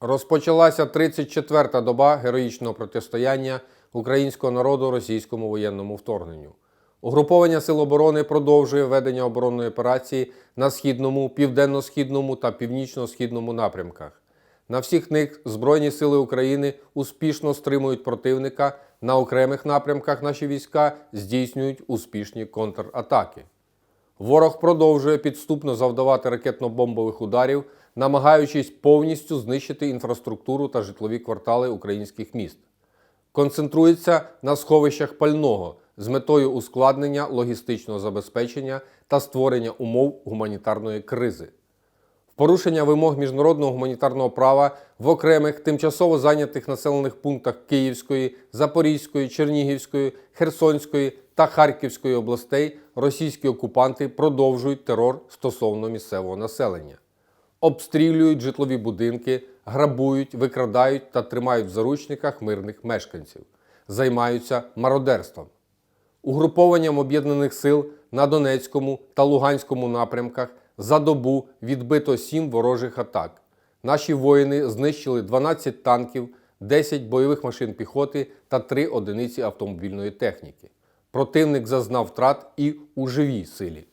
Розпочалася 34-та доба героїчного протистояння українського народу російському воєнному вторгненню. Угруповання Сил оборони продовжує ведення оборонної операції на східному, південно-східному та північно-східному напрямках. На всіх них Збройні сили України успішно стримують противника. На окремих напрямках наші війська здійснюють успішні контратаки. Ворог продовжує підступно завдавати ракетно-бомбових ударів, намагаючись повністю знищити інфраструктуру та житлові квартали українських міст. Концентрується на сховищах пального з метою ускладнення логістичного забезпечення та створення умов гуманітарної кризи. Порушення вимог міжнародного гуманітарного права в окремих тимчасово зайнятих населених пунктах Київської, Запорізької, Чернігівської, Херсонської та Харківської областей російські окупанти продовжують терор стосовно місцевого населення. Обстрілюють житлові будинки, грабують, викрадають та тримають в заручниках мирних мешканців, займаються мародерством. Угрупованням об'єднаних сил на Донецькому та Луганському напрямках за добу відбито 7 ворожих атак. Наші воїни знищили 12 танків, 10 бойових машин піхоти та 3 одиниці автомобільної техніки. Противник зазнав втрат і у живій силі.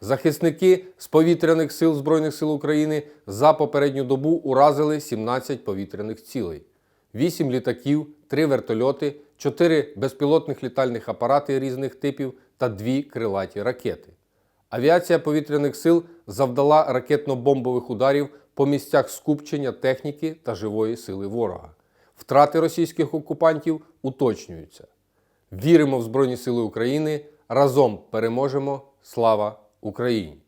Захисники з повітряних сил Збройних сил України за попередню добу уразили 17 повітряних цілей, 8 літаків, 3 вертольоти, 4 безпілотних літальних апарати різних типів та 2 крилаті ракети. Авіація повітряних сил завдала ракетно-бомбових ударів по місцях скупчення техніки та живої сили ворога. Втрати російських окупантів уточнюються. Віримо в Збройні Сили України. Разом переможемо. Слава Україні!